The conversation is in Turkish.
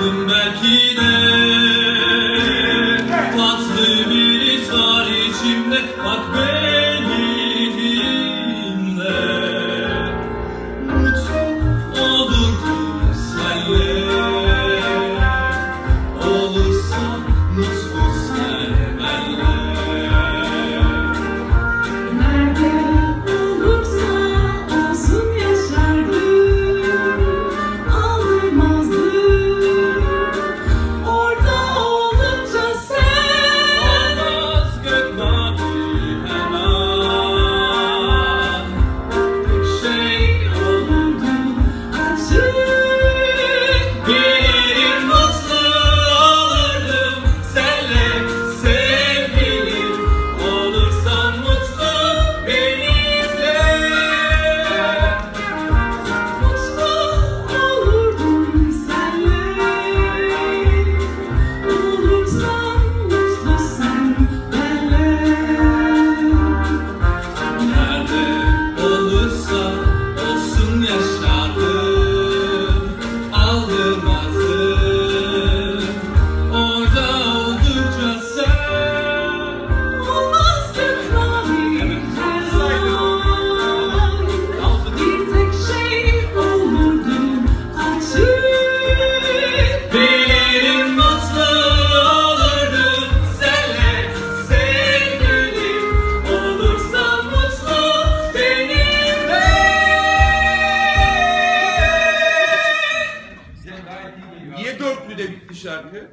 Belki de. Tatlı bir israr içimde. Bak be. Niye dörtlü de bitti şarkı?